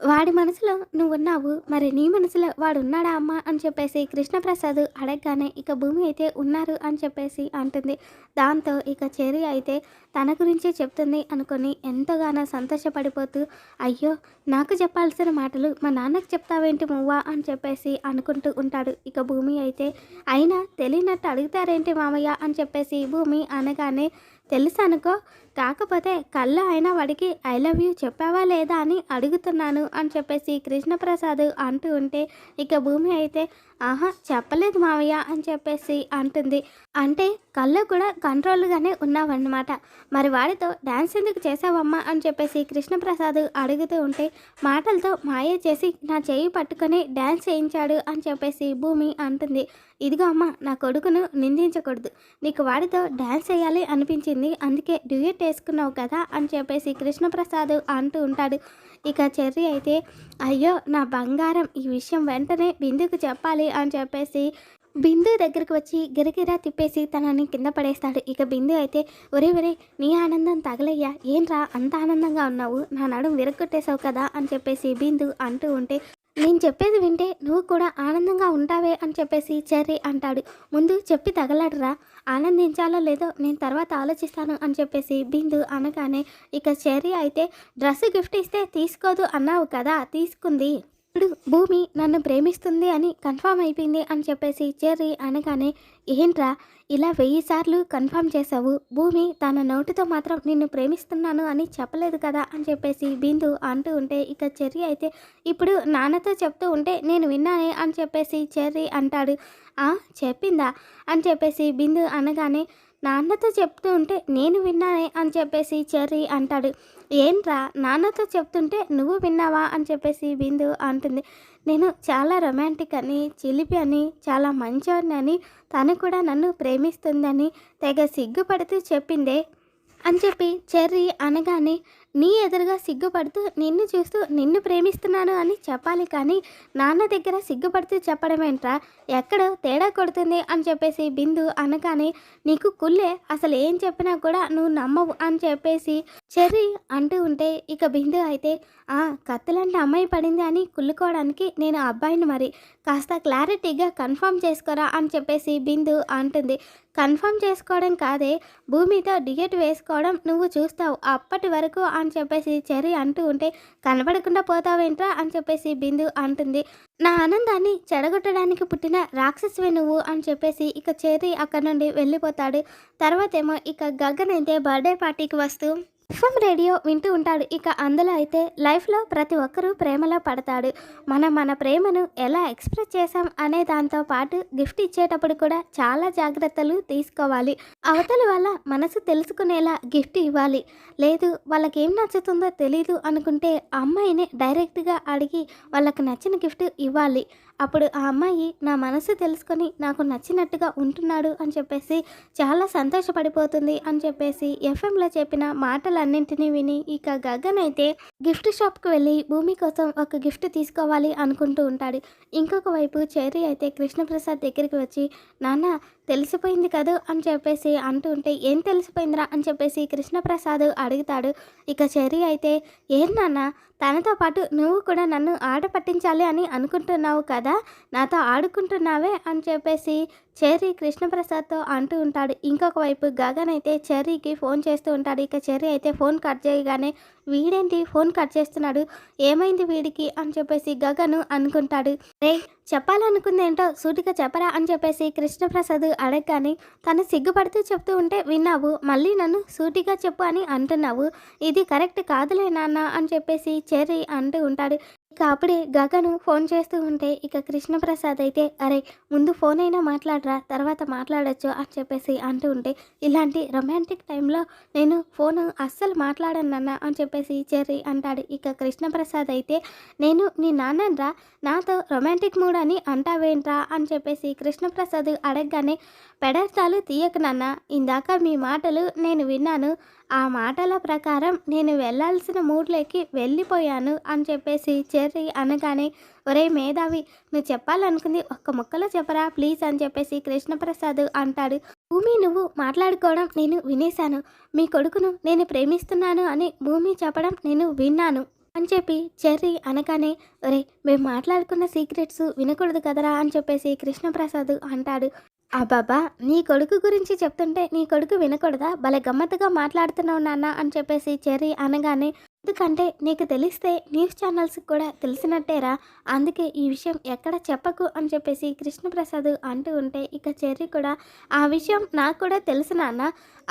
వాడి మనసులో నువ్వున్నావు. మరి నీ మనసులో వాడు ఉన్నాడా అని చెప్పేసి కృష్ణప్రసాద్ అడగగానే ఇక భూమి అయితే ఉన్నారు అని చెప్పేసి అంటుంది. దాంతో ఇక చెరి అయితే తన గురించే చెప్తుంది అనుకొని ఎంతగానో సంతోషపడిపోతూ అయ్యో నాకు చెప్పాల్సిన మాటలు మా నాన్నకు చెప్తావేంటి మువ్వా? అని చెప్పేసి అనుకుంటూ ఉంటాడు. ఇక భూమి అయితే అయినా తెలియనట్టు అడుగుతారేంటి మామయ్య? అని చెప్పేసి భూమి అనగానే తెలుసు అనుకో కాకపోతే కళ్ళ అయినా వాడికి ఐ లవ్ యూ చెప్పావా లేదా అని అడుగుతున్నాను అని చెప్పేసి కృష్ణప్రసాద్ అంటూ ఉంటే ఇక భూమి అయితే ఆహా చెప్పలేదు మావయ్య అని చెప్పేసి అంటుంది. అంటే కళ్ళు కూడా కంట్రోల్గానే ఉన్నావన్నమాట. మరి వాడితో డ్యాన్స్ ఎందుకు చేసావమ్మా అని చెప్పేసి కృష్ణప్రసాద్ అడుగుతూ ఉంటే మాటలతో మాయ చేసి నా చేయి పట్టుకొని డ్యాన్స్ చేయించాడు అని చెప్పేసి భూమి అంటుంది. ఇదిగో అమ్మ నా కొడుకును నిందించకూడదు. నీకు వాడితో డ్యాన్స్ చేయాలి అనిపించింది. అందుకే డ్యూయట్ వేసుకున్నావు కదా అని చెప్పేసి కృష్ణప్రసాద్ అంటూ ఉంటాడు. ఇక చెర్రి అయితే అయ్యో నా బంగారం ఈ విషయం వెంటనే బిందుకు చెప్పాలి అని చెప్పేసి బిందు దగ్గరికి వచ్చి గిరగిరా తిప్పేసి తనని కింద పడేస్తాడు. ఇక బిందు అయితే ఒరే ఒరే నీ ఆనందం తగలయ్యా. ఏంట్రా అంత ఆనందంగా ఉన్నావు? నా నడుం విరగొట్టేశావు కదా అని చెప్పేసి బిందు అంటూ ఉంటే నేను చెప్పేది వింటే నువ్వు కూడా ఆనందంగా ఉంటావే అని చెప్పేసి చెర్రీ అంటాడు. ముందు చెప్పి తగలడురా ఆనందించాలో లేదో నేను తర్వాత ఆలోచిస్తాను అని చెప్పేసి బిందు అనగానే ఇక చెర్రీ అయితే డ్రెస్ గిఫ్ట్ ఇస్తే తీసుకోదు అన్నావు కదా తీసుకుంది. ఇప్పుడు భూమి నన్ను ప్రేమిస్తుంది అని కన్ఫామ్ అయిపోయింది అని చెప్పేసి చెర్రీ అనగానే ఏంట్రా ఇలా వెయ్యి సార్లు కన్ఫామ్ చేసావు భూమి తన నోటితో మాత్రం నిన్ను ప్రేమిస్తున్నాను అని చెప్పలేదు కదా? అని చెప్పేసి బిందు అంటూ ఉంటే ఇక చెర్రీ అయితే ఇప్పుడు నాన్నతో చెప్తూ ఉంటే నేను విన్నానే? అని చెప్పేసి చెర్రీ అంటాడు. ఆ చెప్పిందా? అని చెప్పేసి బిందు అనగానే నాన్నతో చెప్తూ ఉంటే నేను విన్నానే అని చెప్పేసి చెర్రీ అంటాడు. ఏంట్రా నాన్నతో చెప్తుంటే నువ్వు విన్నావా? అని చెప్పేసి బిందు అంటుంది. నేను చాలా రొమాంటిక్ అని చిలిపి అని చాలా మంచోడిని అని తను కూడా నన్ను ప్రేమిస్తుందని తెగ సిగ్గుపడుతూ చెప్పిందే అని చెప్పి చెర్రీ అనగానే నీ ఎదురుగా సిగ్గుపడుతూ నిన్ను చూస్తూ నిన్ను ప్రేమిస్తున్నాను అని చెప్పాలి కానీ నాన్న దగ్గర సిగ్గుపడుతూ చెప్పడం ఏంట్రా? ఎక్కడో తేడా కొడుతుంది అని చెప్పేసి బిందు అనగానే నీకు కుల్లే అసలు ఏం చెప్పినా కూడా నువ్వు నమ్మవు అని చెప్పేసి చెర్రీ అంటూ ఉంటే ఇక బిందు అయితే ఆ కత్తులంటే అమ్మాయి పడింది అని కుళ్ళుకోవడానికి నేను అబ్బాయిని మరి కాస్త క్లారిటీగా కన్ఫర్మ్ చేసుకోరా అని చెప్పేసి బిందు అంటుంది. కన్ఫర్మ్ చేసుకోవడం కాదే భూమితో డికెట్ వేసుకోవడం నువ్వు చూస్తావు. అప్పటి వరకు అని చెప్పేసి చెరి అంటూ ఉంటే కనబడకుండా పోతావేంట్రా? అని చెప్పేసి బిందు అంటుంది. నా ఆనందాన్ని చెడగొట్టడానికి పుట్టిన రాక్షసువే నువ్వు? అని చెప్పేసి ఇక చేరి అక్కడ నుండి వెళ్ళిపోతాడు. తర్వాత ఏమో ఇక గగన్ అయితే బర్త్డే పార్టీకి వస్తూ ఎఫ్ఎం రేడియో వింటూ ఉంటాడు. ఇక అందులో అయితే లైఫ్లో ప్రతి ఒక్కరూ ప్రేమలో పడతాడు. మనం మన ప్రేమను ఎలా ఎక్స్ప్రెస్ చేసాం అనే దాంతో పాటు గిఫ్ట్ ఇచ్చేటప్పుడు కూడా చాలా జాగ్రత్తలు తీసుకోవాలి. అవతల వాళ్ళ మనసు తెలుసుకునేలా గిఫ్ట్ ఇవ్వాలి. లేదు వాళ్ళకేం నచ్చుతుందో తెలీదు అనుకుంటే అమ్మాయిని డైరెక్ట్గా అడిగి వాళ్ళకి నచ్చిన గిఫ్ట్ ఇవ్వాలి. అప్పుడు ఆ అమ్మాయి నా మనసు తెలుసుకొని నాకు నచ్చినట్టుగా ఉంటున్నాడు అని చెప్పేసి చాలా సంతోషపడిపోతుంది అని చెప్పేసి ఎఫ్ఎంలో చెప్పిన మాటలన్నింటినీ విని ఇక గగన్ అయితే గిఫ్ట్ షాప్కి వెళ్ళి భూమి కోసం ఒక గిఫ్ట్ తీసుకోవాలి అనుకుంటూ ఉంటాడు. ఇంకొక వైపు చెర్రీ అయితే కృష్ణప్రసాద్ దగ్గరికి వచ్చి నాన్న తెలిసిపోయింది కదూ అని చెప్పేసి అంటూ ఉంటే ఏం తెలిసిపోయిందిరా అని చెప్పేసి కృష్ణప్రసాద్ అడుగుతాడు. ఇక చెర్రీ అయితే ఏం నాన్న తనతో పాటు నువ్వు కూడా నన్ను ఆట పట్టించాలి అని అనుకుంటున్నావు కదా? నాతో ఆడుకుంటున్నావే అని చెప్పేసి చెర్రీ కృష్ణప్రసాద్తో అంటూ ఉంటాడు. ఇంకొక వైపు గగన్ అయితే చెర్రీకి ఫోన్ చేస్తూ ఉంటాడు. ఇక చెర్రీ అయితే ఫోన్ కట్ చేయగానే వీడేంటి ఫోన్ కట్ చేస్తున్నాడు? ఏమైంది వీడికి? అని చెప్పేసి గగను అనుకుంటాడు. రే చెప్పాలనుకుంది ఏంటో సూటిగా చెప్పరా అని చెప్పేసి కృష్ణప్రసాద్ అడగగానే తను సిగ్గుపడుతూ చెప్తూ ఉంటే విన్నావు మళ్ళీ నన్ను సూటిగా చెప్పు అని అంటున్నావు. ఇది కరెక్ట్ కాదులే నాన్న అని చెప్పేసి చెర్రీ అంటూ ఉంటాడు. ఇక అప్పుడే గగను ఫోన్ చేస్తూ ఉంటే ఇక కృష్ణప్రసాద్ అయితే అరే ముందు ఫోన్ అయినా మాట్లాడరా తర్వాత మాట్లాడచ్చు అని చెప్పేసి అంటూ ఉంటే ఇలాంటి రొమాంటిక్ టైంలో నేను ఫోన్ అస్సలు మాట్లాడను నాన్న అని చెప్పేసి చెర్రీ అంటాడు. ఇక కృష్ణప్రసాద్ అయితే నేను నీ నాన్నరా నాతో రొమాంటిక్ మూడ్ అని అంటావేంట్రా అని చెప్పేసి కృష్ణప్రసాద్ అడగగానే పెడర్థాలు తీయక నాన్న ఇందాక మీ మాటలు నేను విన్నాను ఆ మాటల ప్రకారం నేను వెళ్ళాల్సిన మూడ్లోకి వెళ్ళిపోయాను అని చెప్పేసి చెర్రీ చెర్రీ అనగానే ఒరే మేధావి నువ్వు చెప్పాలనుకుంది ఒక్క ముక్కలో చెప్పరా ప్లీజ్ అని చెప్పేసి కృష్ణప్రసాద్ అంటాడు. భూమి నువ్వు మాట్లాడుకోవడం నేను వినేశాను. మీ కొడుకును నేను ప్రేమిస్తున్నాను అని భూమి చెప్పడం నేను విన్నాను అని చెప్పి చెర్రీ అనగానే ఒరే మేము మాట్లాడుకున్న సీక్రెట్స్ వినకూడదు కదరా అని చెప్పేసి కృష్ణప్రసాద్ అంటాడు. అబ్బాబా నీ కొడుకు గురించి చెప్తుంటే నీ కొడుకు వినకూడదా? భలే గమ్మత్తుగా మాట్లాడుతున్నావు నాన్న అని చెప్పేసి చెర్రీ అనగానే ఎందుకంటే నీకు తెలిస్తే న్యూస్ ఛానల్స్కి కూడా తెలిసినట్టేరా. అందుకే ఈ విషయం ఎక్కడ చెప్పకు అని చెప్పేసి కృష్ణప్రసాద్ అంటూ ఉంటే ఇక చెర్రీ కూడా ఆ విషయం నాకు కూడా తెలుసు నాన్న.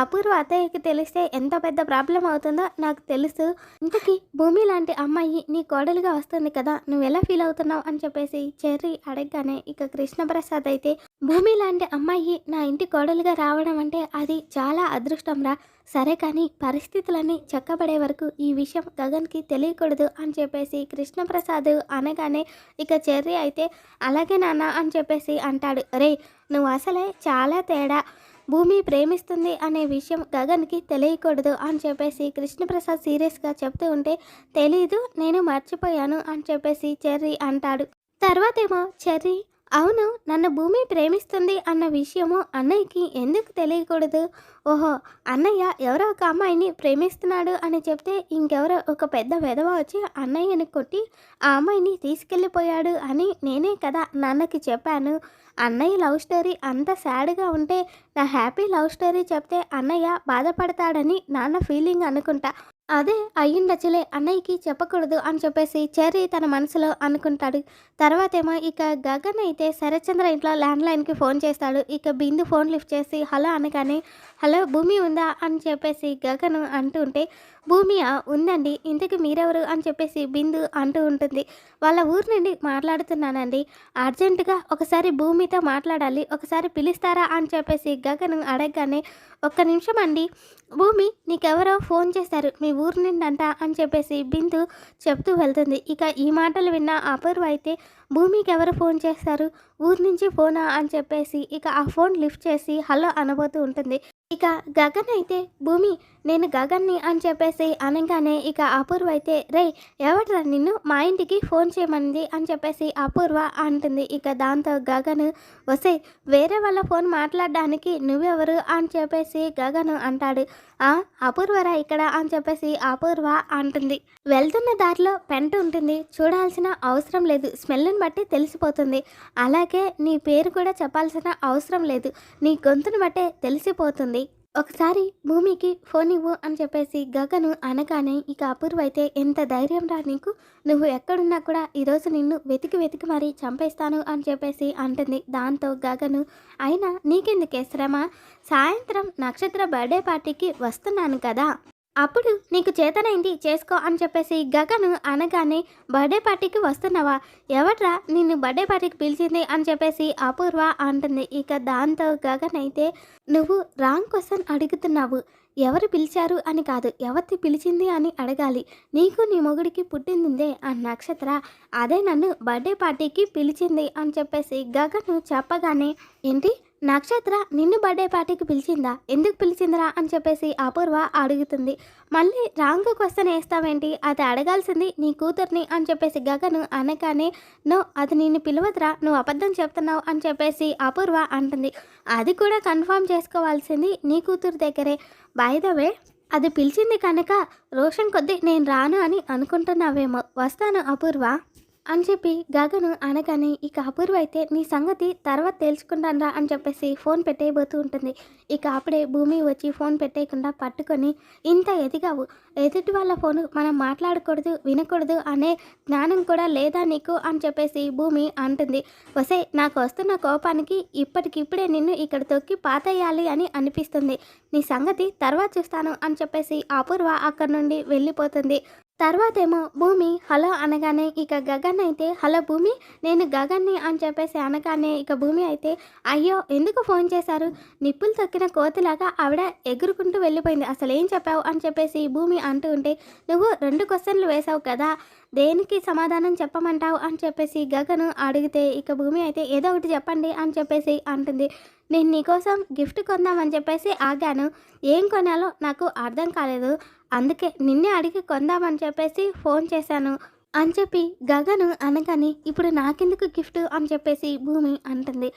అపూర్వ అత్తయ్యకి తెలిస్తే ఎంత పెద్ద ప్రాబ్లం అవుతుందో నాకు తెలుసు. ఇంతకీ భూమి లాంటి అమ్మాయి నీ కోడలుగా వస్తుంది కదా నువ్వు ఎలా ఫీల్ అవుతున్నావు అని చెప్పేసి చెర్రీ అడగగానే ఇక కృష్ణప్రసాద్ అయితే భూమి లాంటి అమ్మాయి నా ఇంటి కోడలుగా రావడం అంటే అది చాలా అదృష్టంరా సరే కానీ పరిస్థితులన్నీ చక్కబడే వరకు ఈ విషయం గగన్కి తెలియకూడదు అని చెప్పేసి కృష్ణప్రసాద్ అనగానే ఇక చెర్రీ అయితే అలాగే నాన్న అని చెప్పేసి అంటాడు. రే నువ్వు అసలే చాలా తేడా. భూమి ప్రేమిస్తుంది అనే విషయం గగన్కి తెలియకూడదు అని చెప్పేసి కృష్ణప్రసాద్ సీరియస్గా చెప్తూ ఉంటే తెలీదు నేను మర్చిపోయాను అని చెప్పేసి చెర్రీ అంటాడు. తర్వాతేమో చెర్రీ అవును నన్ను భూమి ప్రేమిస్తుంది అన్న విషయము అన్నయ్యకి ఎందుకు తెలియకూడదు? ఓహో అన్నయ్య ఎవరో ఒక అమ్మాయిని ప్రేమిస్తున్నాడు అని చెప్తే ఇంకెవరో ఒక పెద్ద వెధవ వచ్చి అన్నయ్యని కొట్టి ఆ అమ్మాయిని తీసుకెళ్ళిపోయాడు అని నేనే కదా నాన్నకి చెప్పాను. అన్నయ్య లవ్ స్టోరీ అంత సాడ్గా ఉంటే నా హ్యాపీ లవ్ స్టోరీ చెప్తే అన్నయ్య బాధపడతాడని నాన్న ఫీలింగ్ అనుకుంటా. అదే అయ్యుండొచ్చులే అన్నయ్యకి చెప్పకూడదు అని చెప్పేసి చెర్రీ తన మనసులో అనుకుంటాడు. తర్వాతేమో ఇక గగన్ అయితే శరత్చంద్ర ఇంట్లో ల్యాండ్ లైన్కి ఫోన్ చేస్తాడు. ఇక బిందు ఫోన్ లిఫ్ట్ చేసి హలో అనగానే హలో భూమి ఉందా? అని చెప్పేసి గగన్ అంటుంటే ఉంటే ఉందండి. ఇంతకు మీరెవరు? అని చెప్పేసి బిందు అంటూ ఉంటుంది. వాళ్ళ ఊరు నుండి మాట్లాడుతున్నానండి. అర్జెంటుగా ఒకసారి భూమితో మాట్లాడాలి. ఒకసారి పిలుస్తారా? అని చెప్పేసి గగన్ అడగగానే ఒక్క నిమిషం అండి. భూమి నీకెవరో ఫోన్ చేశారు. మీ ఊరు నిండంట అని చెప్పేసి బిందు చెప్తూ వెళ్తుంది. ఇక ఈ మాటలు విన్న అపూర్వ అయితే భూమికి ఎవరు ఫోన్ చేస్తారు? ఊరు నుంచి ఫోనా? అని చెప్పేసి ఇక ఆ ఫోన్ లిఫ్ట్ చేసి హలో అనబోతూ ఉంటుంది. ఇక గగన్ అయితే భూమి నేను గగన్ని అని చెప్పేసి అనగానే ఇక అపూర్వ అయితే రే ఎవట్రా నిన్ను? మా ఇంటికి ఫోన్ చేయమంది అని చెప్పేసి అపూర్వ అంటుంది. ఇక దాంతో గగన్ వసే వేరే వాళ్ళ ఫోన్ మాట్లాడడానికి నువ్వెవరు? అని చెప్పేసి గగన్ అంటాడు. ఆ అపూర్వరా ఇక్కడ? అని చెప్పేసి అపూర్వ అంటుంది. వెళ్తున్న దారిలో పెంట ఉంటుంది. చూడాల్సిన అవసరం లేదు. స్మెల్ని బట్టి తెలిసిపోతుంది. అలాగే నీ పేరు కూడా చెప్పాల్సిన అవసరం లేదు. నీ గొంతును బట్టే తెలిసిపోతుంది. ఒకసారి భూమికి ఫోన్ ఇవ్వు అని చెప్పేసి గగను అనగానే ఇక అపూర్వ అయితే ఎంత ధైర్యం రా నీకు? నువ్వు ఎక్కడున్నా కూడా ఈరోజు నిన్ను వెతికి వెతికి మరీ చంపేస్తాను అని చెప్పేసి అంటుంది. దాంతో గగను అయినా నీకెందుకే శ్రమ సాయంత్రం నక్షత్ర బర్త్డే పార్టీకి వస్తున్నాను కదా. అప్పుడు నీకు చేతనైంది చేసుకో అని చెప్పేసి గగను అనగానే బర్త్డే పార్టీకి వస్తున్నావా? ఎవట్రా నిన్ను బర్త్డే పార్టీకి పిలిచింది అని చెప్పేసి అపూర్వ అంటుంది. ఇక దాంతో గగన్ అయితే నువ్వు రాంగ్ క్వశ్చన్ అడుగుతున్నావు. ఎవరు పిలిచారు అని కాదు ఎవరిని పిలిచింది అని అడగాలి. నీకు నీ మొగుడికి పుట్టిందిందే ఆ నక్షత్ర అదే నన్ను బర్త్డే పార్టీకి పిలిచింది అని చెప్పేసి గగను చెప్పగానే ఏంటి? నక్షత్ర నిన్ను బర్త్డే పార్టీకి పిలిచిందా? ఎందుకు పిలిచిందిరా అని చెప్పేసి అపూర్వ అడుగుతుంది. మళ్ళీ రాంగ్ క్వశ్చన్ వేస్తావేంటి? అది అడగాల్సింది నీ కూతుర్ని అని చెప్పేసి గగను అనగానే నో అది నిన్ను పిలవదురా నువ్వు అబద్ధం చెప్తున్నావు అని చెప్పేసి అపూర్వ అంటుంది. అది కూడా కన్ఫర్మ్ చేసుకోవాల్సింది నీ కూతురు దగ్గరే. బై ద వే అది పిలిచింది కనుక రోషన్ కొద్దీ నేను రాను అని అనుకుంటున్నావేమో. వస్తాను అపూర్వ. అని చెప్పి గగను అనగానే ఇక అపూర్వ అయితే నీ సంగతి తర్వాత తెలుసుకుంటానరా అని చెప్పేసి ఫోన్ పెట్టేయబోతూ ఉంటుంది. ఇక అప్పుడే భూమి వచ్చి ఫోన్ పెట్టేయకుండా పట్టుకొని ఇంత ఎదిగావు. ఎదుటి వాళ్ళ ఫోను మనం మాట్లాడకూడదు వినకూడదు అనే జ్ఞానం కూడా లేదా నీకు? అని చెప్పేసి భూమి అంటుంది. వసే నాకు వస్తున్న కోపానికి ఇప్పటికిప్పుడే నిన్ను ఇక్కడ తొక్కి పాతేయాలి అని అనిపిస్తుంది. నీ సంగతి తర్వాత చూస్తాను అని చెప్పేసి అపూర్వ అక్కడి నుండి వెళ్ళిపోతుంది. తర్వాతేమో భూమి హలో అనగానే ఇక గగన్ అయితే హలో భూమి నేను గగన్ని అని చెప్పేసి అనగానే ఇక భూమి అయితే అయ్యో ఎందుకు ఫోన్ చేశారు? నిప్పులు తొక్కిన కోతిలాగా ఆవిడ ఎగురుకుంటూ వెళ్ళిపోయింది. అసలు ఏం చెప్పావు? అని చెప్పేసి భూమి అంటూ ఉంటే నువ్వు రెండు క్వశ్చన్లు వేసావు కదా దేనికి సమాధానం చెప్పమంటావు అని చెప్పేసి గగను అడిగితే ఇక భూమి అయితే ఏదో ఒకటి చెప్పండి అని చెప్పేసి అంటుంది. నేను నీకోసం గిఫ్ట్ కొందామని చెప్పేసి ఆగాను. ఏం కొనాలో నాకు అర్థం కాలేదు. అందుకే నిన్నే అడిగి కొందామని చెప్పేసి ఫోన్ చేశాను. అని చెప్పి గగను అనగానే ఇప్పుడు నాకెందుకు గిఫ్ట్ అని చెప్పేసి భూమి అంటుంది.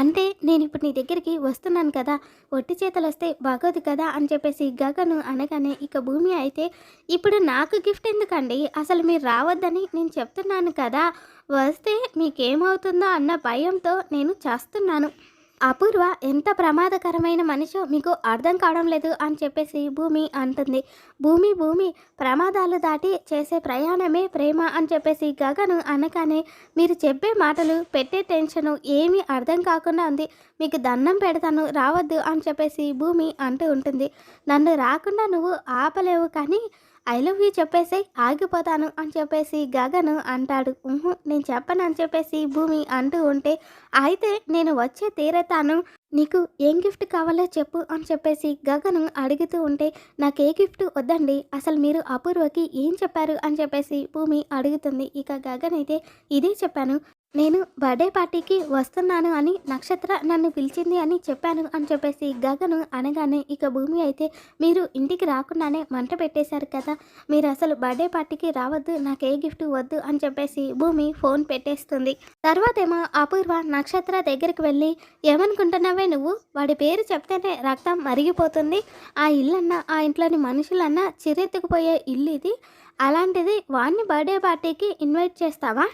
అంటే నేను ఇప్పుడు నీ దగ్గరికి వస్తున్నాను కదా ఒట్టి చేతులు వస్తే బాగోదు కదా అని చెప్పేసి గగను అనగానే ఇక భూమి అయితే ఇప్పుడు నాకు గిఫ్ట్ ఎందుకండి? అసలు మీరు రావద్దని నేను చెప్తున్నాను కదా వస్తే మీకేమవుతుందో అన్న భయంతో నేను చేస్తున్నాను. అపూర్వ ఎంత ప్రమాదకరమైన మనిషో మీకు అర్థం కావడం లేదు అని చెప్పేసి భూమి అంటుంది. భూమి భూమి ప్రమాదాలు దాటి చేసే ప్రయాణమే ప్రేమ అని చెప్పేసి గగను అనగానే మీరు చెప్పే మాటలు పెట్టే టెన్షను ఏమీ అర్థం కాకుండా ఉంది. మీకు దండం పెడతాను రావద్దు అని చెప్పేసి భూమి అంటూ ఉంటుంది. నన్ను రాకుండా నువ్వు ఆపలేవు కానీ ఐ లవ్ యూ చెప్పేసి ఆగిపోతాను అని చెప్పేసి గగను అంటాడు. "ఉహు, నేను చెప్పను అని చెప్పేసి భూమి అంటూ ఉంటే అయితే నేను వచ్చే తీరతాను. నీకు ఏం గిఫ్ట్ కావాలో చెప్పు అని చెప్పేసి గగను అడుగుతూ ఉంటే నాకు ఏ గిఫ్ట్ వద్దండి. అసలు మీరు అపూర్వకి ఏం చెప్పారు అని చెప్పేసి భూమి అడుగుతుంది. ఇక గగన్ అయితే ఇదే చెప్పాను. నేను బర్త్డే పార్టీకి వస్తున్నాను అని నక్షత్ర నన్ను పిలిచింది అని చెప్పాను అని చెప్పేసి గగను అనగానే ఇక భూమి అయితే మీరు ఇంటికి రాకుండానే మంట పెట్టేశారు కదా మీరు అసలు బర్త్డే పార్టీకి రావద్దు నాకు ఏ గిఫ్ట్ వద్దు అని చెప్పేసి భూమి ఫోన్ పెట్టేస్తుంది. తర్వాతేమో అపూర్వ నక్షత్ర దగ్గరికి వెళ్ళి ఏమనుకుంటున్నావే నువ్వు? వాడి పేరు చెప్తేనే రక్తం మరిగిపోతుంది. ఆ ఇల్లన్నా ఆ ఇంట్లోని మనుషులన్నా చిరెత్తుకుపోయే ఇల్లు ఇది. అలాంటిది వాడిని బర్త్డే పార్టీకి ఇన్వైట్ చేస్తావా?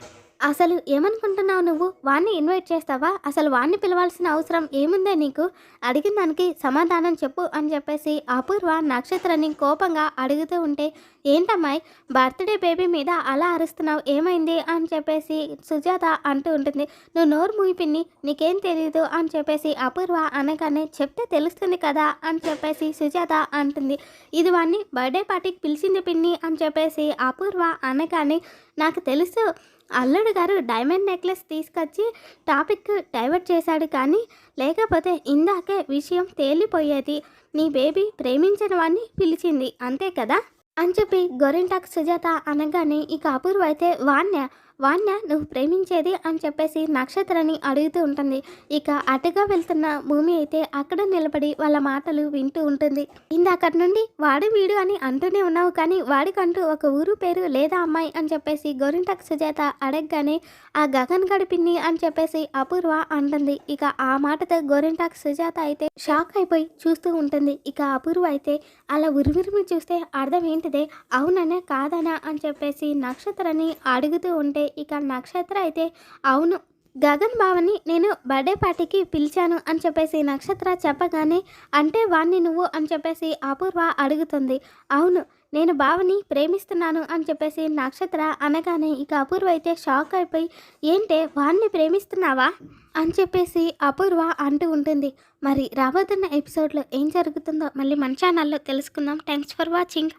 అసలు ఏమనుకుంటున్నావు నువ్వు? వాణ్ణి ఇన్వైట్ చేస్తావా? అసలు వాణ్ణి పిలవాల్సిన అవసరం ఏముందే నీకు? అడిగిన దానికి సమాధానం చెప్పు అని చెప్పేసి అపూర్వ నక్షత్రాన్ని కోపంగా అడుగుతూ ఉంటే ఏంటమ్మాయి బర్త్డే బేబీ మీద అలా అరుస్తున్నావు ఏమైంది? అని చెప్పేసి సుజాత అంటూ ఉంటుంది. నువ్వు నోరు మూయి పిన్ని నీకేం తెలియదు అని చెప్పేసి అపూర్వ అనగానే చెప్తే తెలుస్తుంది కదా? అని చెప్పేసి సుజాత అంటుంది. ఇది వాడిని బర్త్డే పార్టీకి పిలిచింది పిన్ని అని చెప్పేసి అపూర్వ అనగానే నాకు తెలుసు అల్లుడు గారు డైమండ్ నెక్లెస్ తీసుకొచ్చి టాపిక్ డైవర్ట్ చేశాడు కానీ లేకపోతే ఇందాకే విషయం తేలిపోయేది. నీ బేబీ ప్రేమించిన వాడిని పిలిచింది అంతే కదా? అని చెప్పి గొరింటాక్ సుజాత అనగానే ఇక అపూర్వ అయితే వాణ్య వాణ్య నువ్వు ప్రేమించేది అని చెప్పేసి నక్షత్రని అడుగుతూ ఉంటుంది. ఇక అటుగా వెళ్తున్న భూమి అయితే అక్కడ నిలబడి వాళ్ళ మాటలు వింటూ ఉంటుంది. ఇందాకటి నుండి వాడు వీడు అని అంటూనే ఉన్నావు కానీ వాడికంటూ ఒక ఊరు పేరు లేదా అమ్మాయి అని చెప్పేసి గోరింటక్ సుజాత అడగగానే ఆ గగన్ గడిపిన్ని అని చెప్పేసి అపూర్వ అంటుంది. ఇక ఆ మాటతో గోరింటాక్ సుజాత అయితే షాక్ అయిపోయి చూస్తూ ఉంటుంది. ఇక అపూర్వ అయితే అలా ఉరివిరిమి చూస్తే అర్థం ఏంటిదే? అవుననే కాదనా అని చెప్పేసి నక్షత్రని అడుగుతూ ఉంటే ఇక నక్షత్ర అయితే అవును. గగన్ బావని నేను బర్త్డే పార్టీకి పిలిచాను అని చెప్పేసి నక్షత్ర చెప్పగానే అంటే వాణ్ణి నువ్వు అని చెప్పేసి అపూర్వ అడుగుతుంది. అవును నేను బావని ప్రేమిస్తున్నాను అని చెప్పేసి నక్షత్ర అనగానే ఇక అపూర్వ అయితే షాక్ అయిపోయి ఏంటే వాణ్ణి ప్రేమిస్తున్నావా? అని చెప్పేసి అపూర్వ అంటూ ఉంటుంది. మరి రాబోతున్న ఎపిసోడ్లో ఏం జరుగుతుందో మళ్ళీ మన ఛానల్లో తెలుసుకుందాం. Thanks for watching